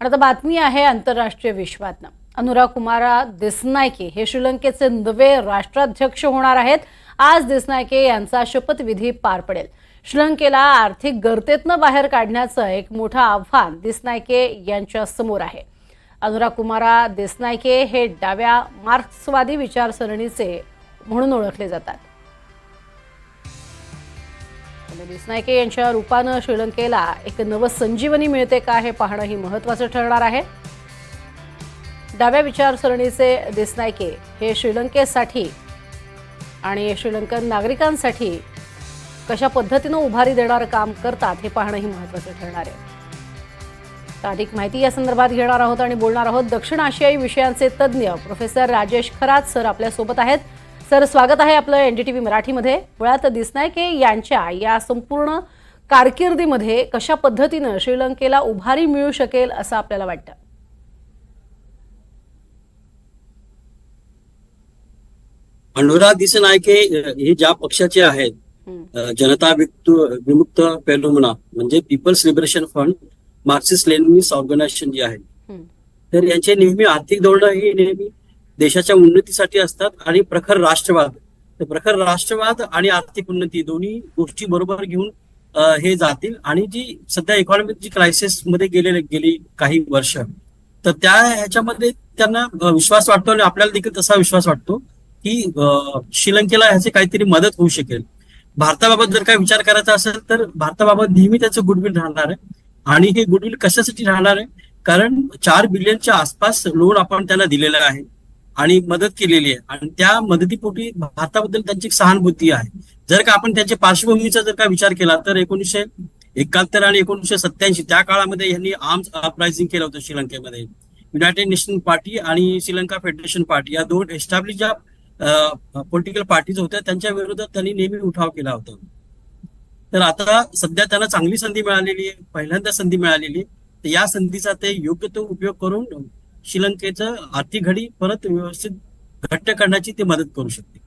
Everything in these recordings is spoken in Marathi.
आणि आता बातमी आहे आंतरराष्ट्रीय विश्वातनं. अनुरा कुमारा दिसनायके हे श्रीलंकेचे नवे राष्ट्राध्यक्ष होणार आहेत. आज दिसनायके यांचा शपथविधी पार पडेल. श्रीलंकेला आर्थिक गर्तेतनं बाहेर काढण्याचं एक मोठं आव्हान दिसनायके यांच्या समोर आहे. अनुरा कुमारा दिसनायके हे डाव्या मार्क्सवादी विचारसरणीचे म्हणून ओळखले जातात. दिसनायके यांच्या रूपानं श्रीलंकेला एक नवसंजीवनी मिळते का हे पाहणं ही महत्वाचं ठरणार आहे. डाव्या विचारसरणीचे दिसनायके हे श्रीलंकेसाठी आणि श्रीलंकन नागरिकांसाठी कशा पद्धतीनं उभारी देणारं काम करतात हे पाहणंही महत्वाचं ठरणार आहे. अधिक माहिती या संदर्भात घेणार आहोत आणि बोलणार आहोत दक्षिण आशियाई विषयांचे तज्ज्ञ प्रोफेसर राजेश खरात सर आपल्यासोबत आहेत. सर स्वागत आहे आपलं एनडीटीव्ही मराठीमध्ये. मुळात दिसनायके यांच्या या संपूर्ण कारकिर्दीमध्ये कशा पद्धतीनं श्रीलंकेला उभारी मिळू शकेल असं आपल्याला वाटतं? अनुराग दिसनायके हे ज्या पक्षाचे आहेत जनता विमुक्त पेलोमना म्हणजे people's liberation front Marxist Leninist organisation जे आहे. तर यांचे नेहमी आर्थिक धोरणं ही नेहमी देशाच्या उन्नतीसाठी असतात आणि प्रखर राष्ट्रवाद. तर प्रखर राष्ट्रवाद आणि आर्थिक उन्नती दोन्ही गोष्टी बरोबर घेऊन हे जातील. आणि जी सध्या इकॉनॉमिक जी क्रायसिसमध्ये गेलेले गेली काही वर्ष तर त्या ह्याच्यामध्ये त्यांना विश्वास वाटतो आणि आपल्याला देखील तसा विश्वास वाटतो की श्रीलंकेला ह्याची काहीतरी मदत होऊ शकेल. भारताबाबत जर काय विचार करायचा असेल तर भारताबाबत नेहमी त्याचं गुडविल राहणार आहे. आणि हे गुडविल कशासाठी राहणार आहे? कारण चार बिलियनच्या आसपास लोन आपण त्याला दिलेलं आहे. आणि मदत केलेली आहे. आणि त्या मदतीपोटी भारताबद्दल त्यांची सहानुभूती आहे. जर का आपण त्यांच्या पार्श्वभूमीचा जर का विचार केला तर एकोणीसशे एकाहत्तर आणि एकोणीसशे सत्याऐंशी त्या काळामध्ये यांनी आर्म्स अपरायझिंग केलं होतं श्रीलंकेमध्ये. युनायटेड नेशन पार्टी आणि श्रीलंका फेडरेशन पार्टी या दोन एस्टॅब्लिश ज्या पॉलिटिकल पार्टीज होत्या त्यांच्या विरोधात त्यांनी नेहमी उठाव केला होता. तर आता सध्या त्यांना चांगली संधी मिळालेली आहे पहिल्यांदा संधी मिळालेली तर या संधीचा ते योग्य तो उपयोग करून श्रीलंकेचं आर्थिक घडी परत व्यवस्थित घट्ट करण्याची ते मदत करू शकते.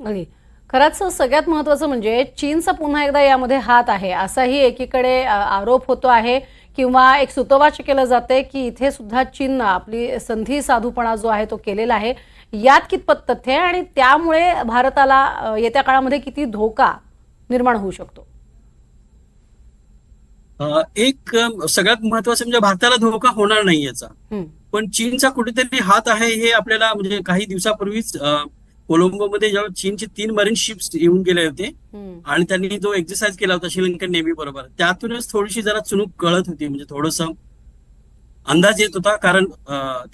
अगदी. खरंच सगळ्यात महत्वाचं म्हणजे चीनचा पुन्हा एकदा यामध्ये हात आहे. असाही एकीकडे आरोप होतो आहे किंवा एक सुतोवाच केलं जाते की इथे सुद्धा चीननं आपली संधी साधूपणा जो आहे तो केलेला आहे. यात कितपत तथ्य आहे आणि त्यामुळे भारताला येत्या काळामध्ये किती धोका निर्माण होऊ शकतो? एक सगळ्यात महत्वाचं म्हणजे भारताला धोका होणार नाही याचा. पण चीनचा कुठेतरी हात आहे हे आपल्याला म्हणजे काही दिवसापूर्वीच कोलंबोमध्ये जेव्हा चीनचे तीन मरीन शिप्स येऊन गेले होते आणि त्यांनी जो एक्सरसाइज केला होता श्रीलंकन नेव्ही बरोबर त्यातूनच थोडीशी जरा चुणूक कळत होती. म्हणजे थोडस अंदाज येत होता कारण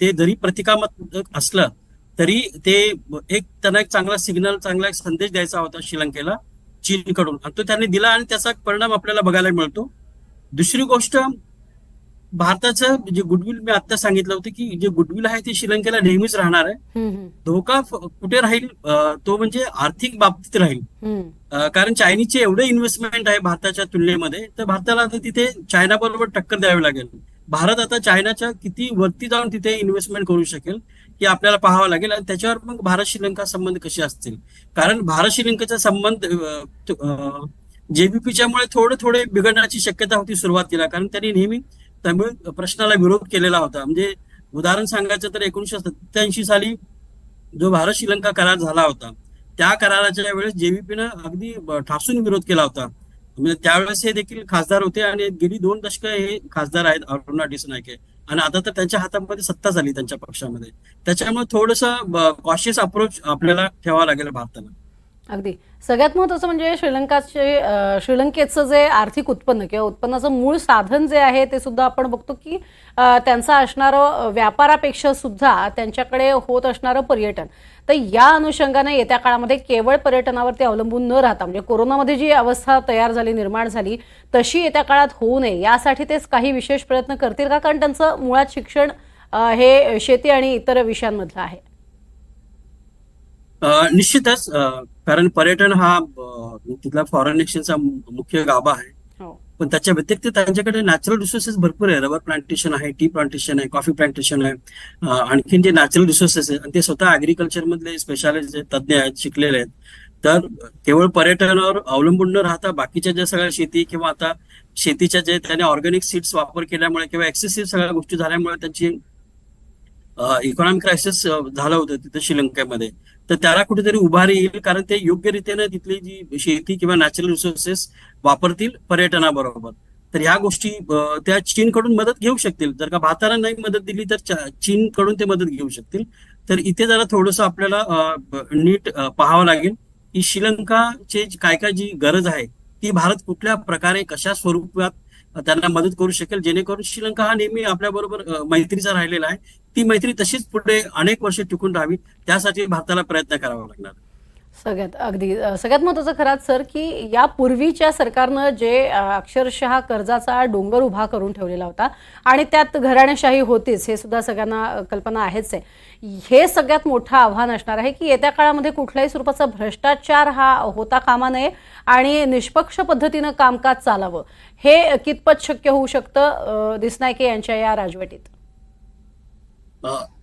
ते जरी प्रतिकात्मक असलं तरी ते एक त्यांना एक चांगला सिग्नल चांगला एक संदेश द्यायचा होता श्रीलंकेला चीनकडून. आणि तो त्यांनी दिला आणि त्याचा परिणाम आपल्याला बघायला मिळतो. दुसरी गोष्ट भारताचं जे गुडविल मी आता सांगितलं होतं की जे गुडविल आहे ते श्रीलंकेला नेहमीच राहणार आहे. धोका कुठे राहील? तो म्हणजे आर्थिक बाबतीत राहील. कारण चायनीजचे एवढे इन्व्हेस्टमेंट आहे भारताच्या तुलनेमध्ये तर भारताला आता तिथे चायना बरोबर टक्कर द्यावी लागेल. भारत आता चायनाच्या किती वरती जाऊन तिथे इन्व्हेस्टमेंट करू शकेल हे आपल्याला पाहावं लागेल आणि त्याच्यावर मग भारत श्रीलंका संबंध कसे असतील? कारण भारत श्रीलंकेचा संबंध जेबीपीच्या मुळे थोडे थोडे बिघडण्याची शक्यता होती सुरुवातीला कारण त्यांनी नेहमी तमिळ प्रश्नाला विरोध केलेला होता. म्हणजे उदाहरण सांगायचं तर एकोणीशे सत्याऐंशी साली जो भारत श्रीलंका करार झाला होता त्या कराराच्या वेळेस जेव्हीपीनं अगदी ठासून विरोध केला होता. म्हणजे त्यावेळेस हे देखील खासदार होते आणि गेली दोन दशकं हे खासदार आहेत अरुणा डिसनायके आणि आता तर त्यांच्या हातामध्ये सत्ता झाली त्यांच्या पक्षामध्ये. त्याच्यामुळे थोडस कॉशियस अप्रोच आपल्याला ठेवावा लागेल भारताला. अगदी. सगळ्यात महत्त्वाचं म्हणजे श्रीलंकाचे श्रीलंकेचं जे आर्थिक उत्पन्न किंवा उत्पन्नाचं मूळ साधन जे आहे ते सुद्धा आपण बघतो की त्यांचा असणारं व्यापारापेक्षा सुद्धा त्यांच्याकडे होत असणारं पर्यटन. तर या अनुषंगाने येत्या काळामध्ये केवळ पर्यटनावरती अवलंबून न राहता म्हणजे कोरोनामध्ये जी अवस्था तयार झाली निर्माण झाली तशी येत्या काळात होऊ नये यासाठी तेच काही विशेष प्रयत्न करतील का? कारण त्यांचं मुळात शिक्षण हे शेती आणि इतर विषयांमधलं आहे. निश्चितच कारण पर्यटन हा तिथला फॉरेन एक्सचेंजचा मुख्य गाभा आहे. हो. पण त्याच्या व्यतिरिक्त त्यांच्याकडे नॅचरल रिसोर्सेस भरपूर आहे. रबर प्लांटेशन आहे टी प्लांटेशन आहे कॉफी प्लांटेशन आहे. आणखीन जे नॅचरल रिसोर्सेस आहेत आणि ते स्वतः ऍग्रिकल्चर मधले स्पेशालिस्ट तज्ज्ञ आहेत शिकलेले आहेत तर केवळ पर्यटनावर अवलंबून न राहता बाकीच्या ज्या सगळ्या शेती किंवा आता शेतीच्या जे त्याने ऑर्गॅनिक सीड्स वापर केल्यामुळे किंवा एक्सेसिव्ह सगळ्या गोष्टी झाल्यामुळे त्यांची इकॉनॉमिक क्रायसिस झालं होतं तिथं श्रीलंकेमध्ये. तर त्याला कुठेतरी उभारी येईल कारण ते योग्य रीतीने तिथली जी शेती किंवा नॅचरल रिसोर्सेस वापरतील पर्यटनाबरोबर. तर ह्या गोष्टी त्या त्या चीनकडून मदत घेऊ शकतील. जर का भारताला नाही मदत दिली तर चीन चीनकडून ते मदत घेऊ शकतील. तर इथे जरा थोडंसं आपल्याला नीट पाहावं लागेल की श्रीलंकाचे काय काय जी गरज आहे ती भारत कुठल्या प्रकारे कशा स्वरूपात त्यांना मदत करू शकेल जेणेकरून श्रीलंका हा नेहमी आपल्या बरोबर मैत्रीचा राहिलेला आहे. ती मैत्री तशीच पुढे अनेक वर्ष टिकून राहावी त्यासाठी भारताला प्रयत्न करावा लागणार. सगळ्यात अगदी सगळ्यात महत्त्वाचं खरंच सर की या पूर्वीच्या सरकारनं जे अक्षरशः कर्जाचा डोंगर उभा करून ठेवलेला होता आणि त्यात घराणेशाही होतीच हे सुद्धा सगळ्यांना कल्पना आहेच आहे. हे सगळ्यात मोठं आव्हान असणार आहे की येत्या काळामध्ये कुठल्याही स्वरूपाचा भ्रष्टाचार हा होता कामा नये आणि निष्पक्ष पद्धतीनं कामकाज चालावं. हे कितपत शक्य होऊ शकतं दिसनायके यांच्या या राजवटीत?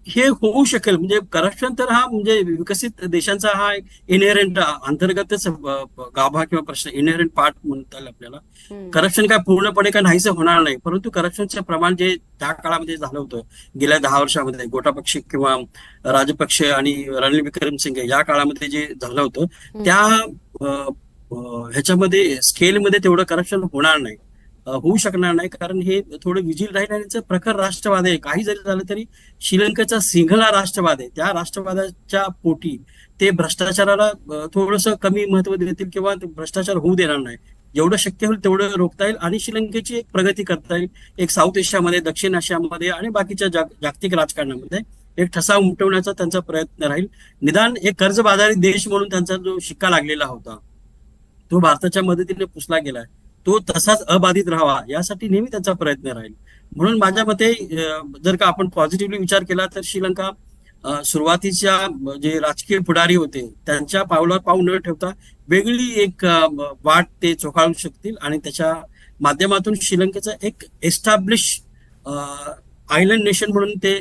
हे होऊ शकेल. म्हणजे करप्शन तर हा म्हणजे विकसित देशांचा हा इनहेरंट अंतर्गतच गाभा किंवा प्रश्न इनहेरंट पार्ट म्हणता येईल आपल्याला. करप्शन काय पूर्णपणे काय नाहीसं होणार नाही. परंतु करप्शनचं प्रमाण जे त्या काळामध्ये झालं होतं गेल्या दहा वर्षामध्ये गोटापक्षी किंवा राजपक्षे आणि रणनील विक्रमसिंघे या काळामध्ये जे झालं होतं त्या ह्याच्यामध्ये स्केलमध्ये तेवढं करप्शन होणार नाही. होऊ शकणार नाही. कारण हे थोडं विजिल राहील आणि प्रखर राष्ट्रवाद आहे. काही जरी झालं तरी श्रीलंकेचा सिंघला राष्ट्रवाद आहे. त्या राष्ट्रवादाच्या पोटी ते भ्रष्टाचाराला थोडस कमी महत्त्व देतील किंवा भ्रष्टाचार होऊ देणार नाही. जेवढं शक्य होईल तेवढं रोखता येईल आणि श्रीलंकेची एक प्रगती करता येईल. एक साऊथ एशियामध्ये दक्षिण आशियामध्ये आणि बाकीच्या जागतिक राजकारणामध्ये एक ठसा उमटवण्याचा त्यांचा प्रयत्न राहील. निदान एक कर्जबाजारी देश म्हणून त्यांचा जो शिक्का लागलेला होता तो भारताच्या मदतीने पुसला गेलाय. तो तसाच अबाधित राहावा यासाठी नेहमी त्यांचा प्रयत्न राहील. म्हणून माझ्या मते जर का आपण पॉझिटिव्हली विचार केला तर श्रीलंका सुरुवातीच्या जे राजकीय पुढारी होते त्यांच्या पावलावर पाऊल न ठेवता वेगळी एक वाट ते चोखाळू शकतील आणि त्याच्या माध्यमातून श्रीलंकेचं एक एस्टॅब्लिश आयलंड नेशन म्हणून ते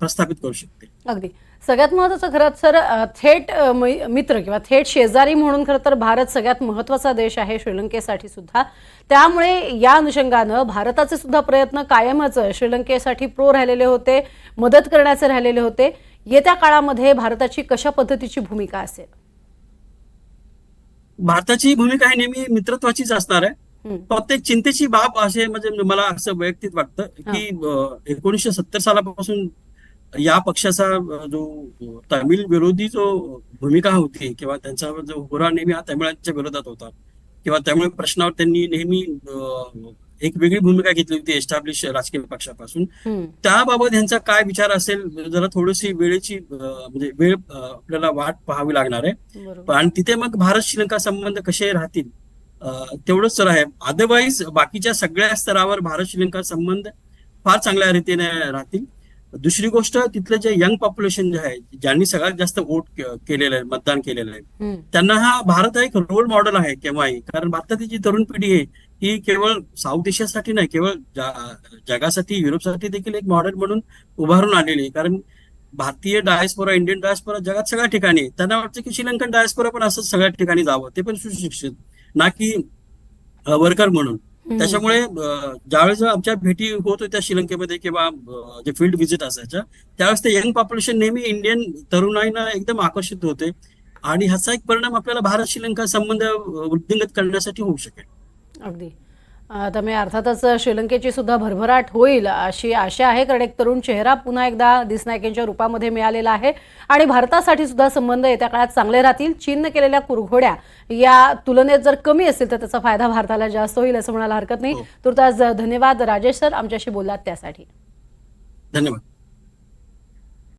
प्रस्थापित करू शकतील. अगदी. सगळ्यात महत्त्वाचं खरंच सर अ, थेट मित्र किंवा थेट शेजारी म्हणून खरं तर भारत सगळ्यात महत्त्वाचा देश आहे श्रीलंकेसाठी सुद्धा. त्यामुळे या अनुषंगानं भारताचे सुद्धा प्रयत्न कायमच श्रीलंकेसाठी प्रो राहिलेले होते मदत करण्याचे राहिलेले होते. येत्या काळामध्ये भारताची कशा पद्धतीची भूमिका असेल? भारताची भूमिका ही नेहमी मित्रत्वाचीच असणार आहे. एक चिंतेची बाब असे म्हणजे मला असं वैयक्तिक वाटतं की एकोणीसशे सत्तर सालापासून या पक्षाचा जो तमिळ विरोधी जो भूमिका होती किंवा त्यांचा जो होरा नेहमी हा तमिळांच्या विरोधात होता किंवा तमिळ प्रश्नावर त्यांनी नेहमी एक वेगळी भूमिका घेतली होती एस्टॅब्लिश राजकीय पक्षापासून. त्याबाबत यांचा काय विचार असेल? जरा थोडीशी वेळेची म्हणजे वेळ आपल्याला वाट पाहावी लागणार आहे. आणि तिथे मग भारत श्रीलंका संबंध कसे राहतील? तेवढंच तर आहे. अदरवाईज बाकीच्या सगळ्या स्तरावर भारत श्रीलंका संबंध फार चांगल्या रीतीने राहतील. दुसरी गोष्ट तिथलं जे यंग पॉप्युलेशन जे आहे ज्यांनी सगळ्यात जास्त वोट केलेलं आहे मतदान केलेलं आहे. त्यांना हा भारत हा एक रोल मॉडेल आहे केव्हाही कारण भारताची जी तरुण पिढी आहे ही केवळ साऊथ एशियासाठी नाही केवळ जगासाठी युरोपसाठी देखील एक मॉडेल म्हणून उभारून आलेली आहे कारण भारतीय डायस्पोरा इंडियन डायस्पोरा जगात सगळ्या ठिकाणी. त्यांना वाटतं की श्रीलंकन डायस्पोरा पण असंच सगळ्या ठिकाणी जावं ते पण सुशिक्षित ना की वर्कर म्हणून. त्याच्यामुळे ज्यावेळेस आमच्या भेटी होत होत्या श्रीलंकेमध्ये किंवा जे फील्ड व्हिजिट असायच्या त्यावेळेस ते यंग पॉप्युलेशन नेहमी इंडियन तरुणाईना एकदम आकर्षित होते. आणि ह्याचा एक परिणाम आपल्याला भारत श्रीलंका संबंध वृद्धिंगत करण्यासाठी होऊ शकेल. अगदी. त्यामुळे अर्थातच श्रीलंकेची सुद्धा भरभराट होईल अशी आशा आहे कारण एक तरुण चेहरा पुन्हा एकदा दिसनायकेंच्या रूपामध्ये मिळालेला आहे. आणि भारतासाठी सुद्धा संबंध येत्या काळात चांगले राहतील. चीननं केलेल्या कुरघोड्या या तुलनेत जर कमी असतील तर त्याचा फायदा भारताला जास्त होईल असं म्हणायला हरकत नाही. हो. तुर्तास धन्यवाद राजेश सर आमच्याशी बोललात त्यासाठी. धन्यवाद.